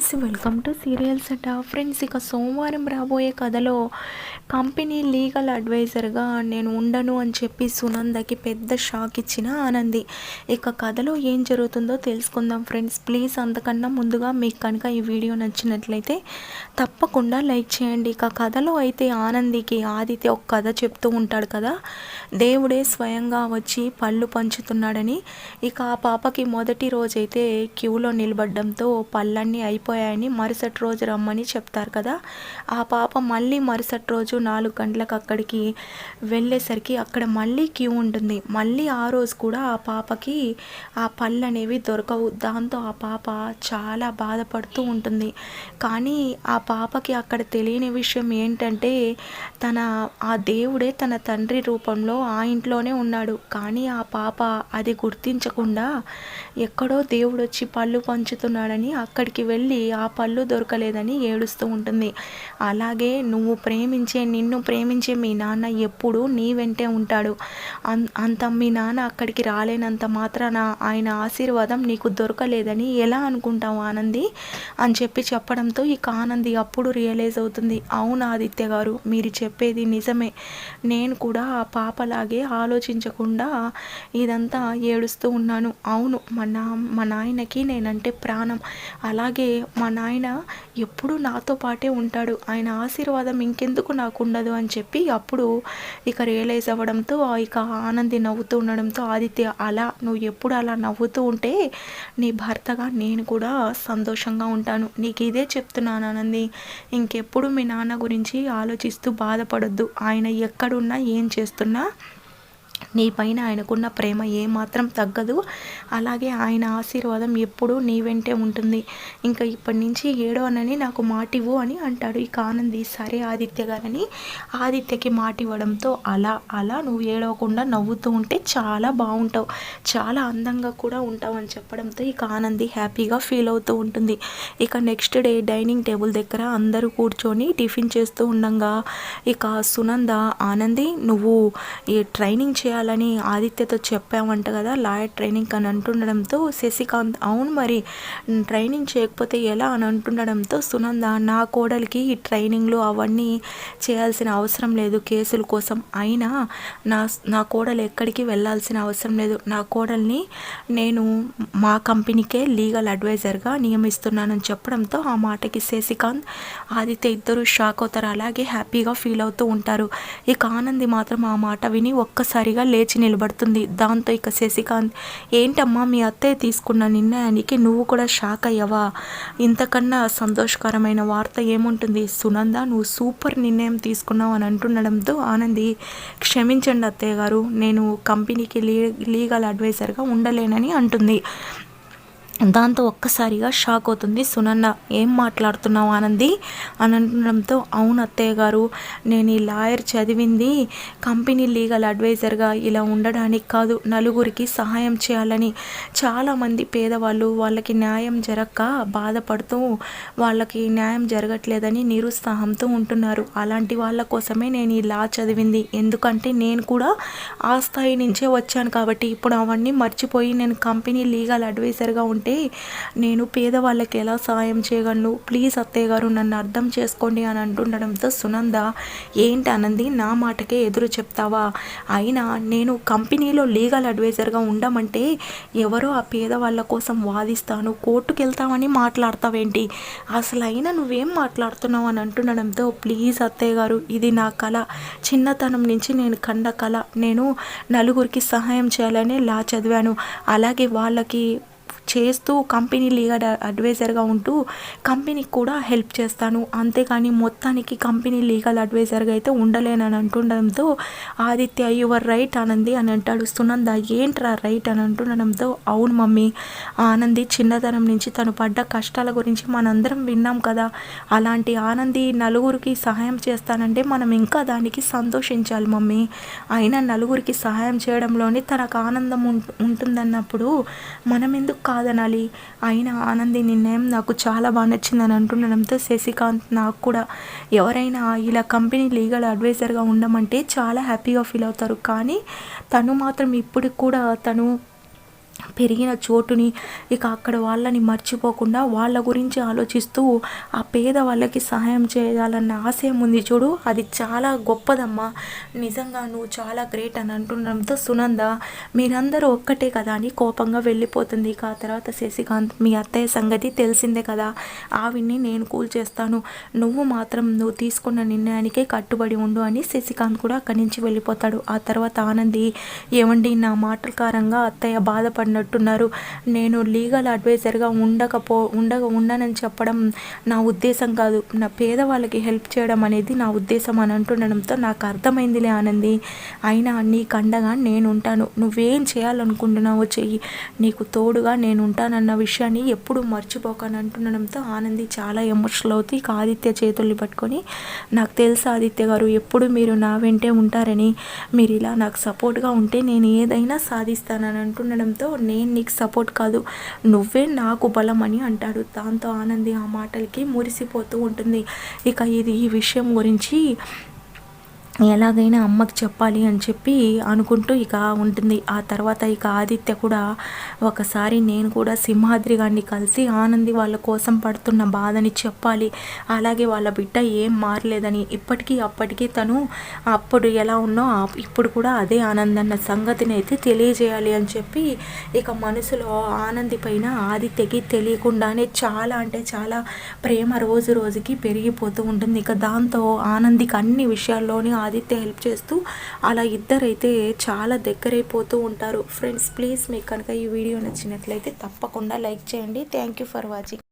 Friends welcome to serials అట friends ఇక సోమవారం రాబోయే కథలో కంపెనీ లీగల్ అడ్వైజర్గా నేను ఉండను అని చెప్పి సునందకి పెద్ద షాక్ ఇచ్చిన ఆనంది. ఇక కథలో ఏం జరుగుతుందో తెలుసుకుందాం ఫ్రెండ్స్. ప్లీజ్ అంతకన్నా ముందుగా మీకు కనుక ఈ వీడియో నచ్చినట్లయితే తప్పకుండా లైక్ చేయండి. ఇక కథలో అయితే ఆనందికి ఆదిత్య ఒక కథ చెప్తూ ఉంటాడు కదా. దేవుడే స్వయంగా వచ్చి పళ్ళు పంచుతున్నాడని. ఇక ఆ పాపకి మొదటి రోజైతే క్యూలో నిలబడడంతో పళ్ళన్నీ వెళ్ళిపోయాయని మరుసటి రోజు రమ్మని చెప్తారు కదా. ఆ పాప మళ్ళీ మరుసటి రోజు నాలుగు గంటలకు అక్కడికి వెళ్ళేసరికి అక్కడ మళ్ళీ క్యూ ఉంటుంది. మళ్ళీ ఆ రోజు కూడా ఆ పాపకి ఆ పళ్ళు అనేవి దొరకవు. దాంతో ఆ పాప చాలా బాధపడుతూ ఉంటుంది. కానీ ఆ పాపకి అక్కడ తెలియని విషయం ఏంటంటే తన ఆ దేవుడే తన తండ్రి రూపంలో ఆ ఇంట్లోనే ఉన్నాడు. కానీ ఆ పాప అది గుర్తించకుండా ఎక్కడో దేవుడు వచ్చి పళ్ళు పంచుతున్నాడని అక్కడికి వెళ్ళి ఆ పళ్ళు దొరకలేదని ఏడుస్తూ ఉంటుంది. అలాగే నువ్వు ప్రేమించే నిన్ను ప్రేమించే మీ నాన్న ఎప్పుడూ నీ వెంటే ఉంటాడు. అంత మీ నాన్న అక్కడికి రాలేనంత మాత్రాన ఆయన ఆశీర్వాదం నీకు దొరకలేదని ఎలా అనుకుంటావు ఆనంది? అని చెప్పి చెప్పడంతో ఇక ఆనంది అప్పుడు రియలైజ్ అవుతుంది. అవును ఆదిత్య గారు మీరు చెప్పేది నిజమే. నేను కూడా ఆ పాపలాగే ఆలోచించకుండా ఇదంతా ఏడుస్తూ ఉన్నాను. అవును మా నా మా నాయనకి నేనంటే ప్రాణం. అలాగే మా నాయన ఎప్పుడూ నాతో పాటే ఉంటాడు. ఆయన ఆశీర్వాదం ఇంకెందుకు నాకు ఉండదు అని చెప్పి అప్పుడు ఇక రియలైజ్ అవ్వడంతో ఇక ఆనంది నవ్వుతూ ఉండడంతో ఆదిత్య అలా నువ్వు ఎప్పుడు అలా నవ్వుతూ ఉంటే నీ భర్తగా నేను కూడా సంతోషంగా ఉంటాను. నీకు ఇదే చెప్తున్నాను ఆనంది. ఇంకెప్పుడు మీ నాన్న గురించి ఆలోచిస్తూ బాధపడొద్దు. ఆయన ఎక్కడున్నా ఏం చేస్తున్నా నీ పైన ఆయనకున్న ప్రేమ ఏమాత్రం తగ్గదు. అలాగే ఆయన ఆశీర్వాదం ఎప్పుడూ నీ వెంటే ఉంటుంది. ఇంకా ఇప్పటి నుంచి అనని నాకు మాటివ్వు అని అంటాడు ఇక ఆనంది. సరే ఆదిత్య గారని ఆదిత్యకి మాట ఇవ్వడంతో అలా అలా నువ్వు ఏడవకుండా నవ్వుతూ ఉంటే చాలా బాగుంటావు. చాలా అందంగా కూడా ఉంటావు అని చెప్పడంతో ఇక ఆనంది హ్యాపీగా ఫీల్ అవుతూ ఉంటుంది. ఇక నెక్స్ట్ డే డైనింగ్ టేబుల్ దగ్గర అందరూ కూర్చొని టిఫిన్ చేస్తూ ఉండగా ఇక సునంద ఆనంది నువ్వు ఈ ట్రైనింగ్ చేయాలి చేయాలని ఆదిత్యతో చెప్పామంట కదా లాయర్ ట్రైనింగ్ అని అంటుండడంతో శశికాంత్ అవును మరి ట్రైనింగ్ చేయకపోతే ఎలా? అని అంటుండడంతో సునంద నా కోడలికి ఈ ట్రైనింగ్లు అవన్నీ చేయాల్సిన అవసరం లేదు కేసుల కోసం. అయినా నా నా కోడలు ఎక్కడికి వెళ్ళాల్సిన అవసరం లేదు. నా కోడల్ని నేను మా కంపెనీకే లీగల్ అడ్వైజర్గా నియమిస్తున్నానని చెప్పడంతో ఆ మాటకి శశికాంత్ ఆదిత్య ఇద్దరు షాక్ అవుతారు. అలాగే హ్యాపీగా ఫీల్ అవుతూ ఉంటారు. ఇక ఆనంది మాత్రం ఆ మాట విని ఒక్కసారిగా లేచి నిలబడుతుంది. దాంతో ఇక శశికాంత్ ఏంటమ్మా మీ అత్తయ్య తీసుకున్న నిర్ణయానికి నువ్వు కూడా షాక్ అయ్యావా? ఇంతకన్నా సంతోషకరమైన వార్త ఏముంటుంది? సునంద నువ్వు సూపర్ నిర్ణయం తీసుకున్నావు అని అంటుండడంతో ఆనంది క్షమించండి అత్తయ్య గారు నేను కంపెనీకి లీ లీగల్ అడ్వైజర్గా ఉండలేనని అంటుంది. దాంతో ఒక్కసారిగా షాక్ అవుతుంది. సునన్న ఏం మాట్లాడుతున్నావు ఆనంది? అని అనడంతో అవును అత్తయ్య గారు నేను ఈ లాయర్ చదివింది కంపెనీ లీగల్ అడ్వైజర్గా ఇలా ఉండడానికి కాదు నలుగురికి సహాయం చేయాలని. చాలామంది పేదవాళ్ళు వాళ్ళకి న్యాయం జరగక బాధపడుతూ వాళ్ళకి న్యాయం జరగట్లేదని నిరుత్సాహంతో ఉంటున్నారు. అలాంటి వాళ్ళ కోసమే నేను ఈ లా చదివింది. ఎందుకంటే నేను కూడా ఆ స్థాయి నుంచే వచ్చాను కాబట్టి ఇప్పుడు అవన్నీ మర్చిపోయి నేను కంపెనీ లీగల్ అడ్వైజర్గా ఉంటే అంటే నేను పేదవాళ్ళకి ఎలా సహాయం చేయగలను? ప్లీజ్ అత్తయ్య గారు నన్ను అర్థం చేసుకోండి అని అంటుండడంతో సునంద ఏంటి అనంది నా మాటకే ఎదురు చెప్తావా? అయినా నేను కంపెనీలో లీగల్ అడ్వైజర్గా ఉండమంటే ఎవరో ఆ పేదవాళ్ళ కోసం వాదిస్తాను. కోర్టుకు వెళ్తామని మాట్లాడతావేంటి? అసలు అయినా నువ్వేం మాట్లాడుతున్నావు? అని అంటుండడంతో ప్లీజ్ అత్తయ్య గారు ఇది నా కళ చిన్నతనం నుంచి నేను కండ కళ నేను నలుగురికి సహాయం చేయాలని లా చదివాను. అలాగే వాళ్ళకి చేస్తూ కంపెనీ లీగల్ అడ్వైజర్గా ఉంటూ కంపెనీకి కూడా హెల్ప్ చేస్తాను. అంతేకాని మొత్తానికి కంపెనీ లీగల్ అడ్వైజర్గా అయితే ఉండలేనని అంటుండడంతో ఆదిత్య యువర్ రైట్ ఆనంది అని అంటాడు. సునంద ఏంట్రా రైట్ అని అంటుండడంతో అవును మమ్మీ ఆనంది చిన్నతనం నుంచి తను పడ్డ కష్టాల గురించి మనందరం విన్నాం కదా. అలాంటి ఆనంది నలుగురికి సహాయం చేస్తానంటే మనం ఇంకా దానికి సంతోషించాలి మమ్మీ. అయినా నలుగురికి సహాయం చేయడంలోనే తనకు ఆనందం ఉంటుందన్నప్పుడు మనం ఎందుకు కాదనాలి అయినా ఆనంది నిర్ణయం నాకు చాలా బాగా నచ్చిందని అంటుండడంతో శశికాంత్ నాకు కూడా ఎవరైనా ఇలా కంపెనీ లీగల్ అడ్వైజర్గా ఉండమంటే చాలా హ్యాపీగా ఫీల్ అవుతారు. కానీ తను మాత్రం ఇప్పటికి కూడా తను పెరిగిన చోటుని ఇక అక్కడ వాళ్ళని మర్చిపోకుండా వాళ్ళ గురించి ఆలోచిస్తూ ఆ పేద వాళ్ళకి సహాయం చేయాలన్న ఆశయం ఉంది చూడు? అది చాలా గొప్పదమ్మా. నిజంగా నువ్వు చాలా గ్రేట్ అని అంటుండడంతో సునంద మీరందరూ ఒక్కటే కదా అని కోపంగా వెళ్ళిపోతుంది. ఇక ఆ తర్వాత శశికాంత్ మీ అత్తయ్య సంగతి తెలిసిందే కదా. ఆవిడ్ని నేను కూల్ చేస్తాను నువ్వు మాత్రం నువ్వు తీసుకున్న నిర్ణయానికే కట్టుబడి ఉండు అని శశికాంత్ కూడా అక్కడి నుంచి వెళ్ళిపోతాడు. ఆ తర్వాత ఆనంది ఏమండి నా మాటల కారంగా అత్తయ్య అన్నట్టున్నారు నేను లీగల్ అడ్వైజర్గా ఉండకపో ఉండక ఉండనని చెప్పడం నా ఉద్దేశం కాదు. నా పేదవాళ్ళకి హెల్ప్ చేయడం అనేది నా ఉద్దేశం అని అంటుండడంతో నాకు అర్థమైందిలే ఆనంది. అయినా నీకు అండగా నేను ఉంటాను నువ్వేం చేయాలనుకుంటున్నావో చెయ్యి. నీకు తోడుగా నేను ఉంటానన్న విషయాన్ని ఎప్పుడు మర్చిపోకని అంటుండడంతో ఆనంది చాలా ఎమోషనల్ అవుతుంది ఇక ఆదిత్య చేతుల్ని పట్టుకొని నాకు తెలుసు ఆదిత్య గారు ఎప్పుడు మీరు నా వెంటే ఉంటారని. మీరు ఇలా నాకు సపోర్ట్గా ఉంటే నేను ఏదైనా సాధిస్తానని అంటుండడంతో నేను నీకు సపోర్ట్ కాదు. నువ్వే నాకు బలం అని అంటాడు. దాంతో ఆనంది ఆ మాటలకి మురిసిపోతూ ఉంటుంది. ఇక ఇది ఈ విషయం గురించి ఎలాగైనా అమ్మకి చెప్పాలి అని చెప్పి అనుకుంటూ ఇక ఉంటుంది. ఆ తర్వాత ఇక ఆదిత్య కూడా ఒకసారి నేను కూడా సింహాద్రి గారిని కలిసి ఆనంది వాళ్ళ కోసం పడుతున్న బాధని చెప్పాలి. అలాగే వాళ్ళ బిడ్డ ఏం మారలేదని ఇప్పటికీ అప్పటికీ తను అప్పుడు ఎలా ఉన్నో ఇప్పుడు కూడా అదే ఆనందన్న సంగతిని అయితే తెలియజేయాలి అని చెప్పి ఇక మనసులో ఆనంది పైన ఆదిత్యకి తెలియకుండానే చాలా అంటే చాలా ప్రేమ రోజు రోజుకి పెరిగిపోతూ ఉంటుంది. ఇక దాంతో ఆనందికి అన్ని విషయాల్లోనూ ఆదిత్య హెల్ప్ చేస్తూ అలా ఇద్దరైతే చాలా దగ్గరైపోతూ ఉంటారు. ఫ్రెండ్స్ ప్లీజ్ మీకు కనుక ఈ వీడియో నచ్చినట్లయితే తప్పకుండా లైక్ చేయండి. Thank you for watching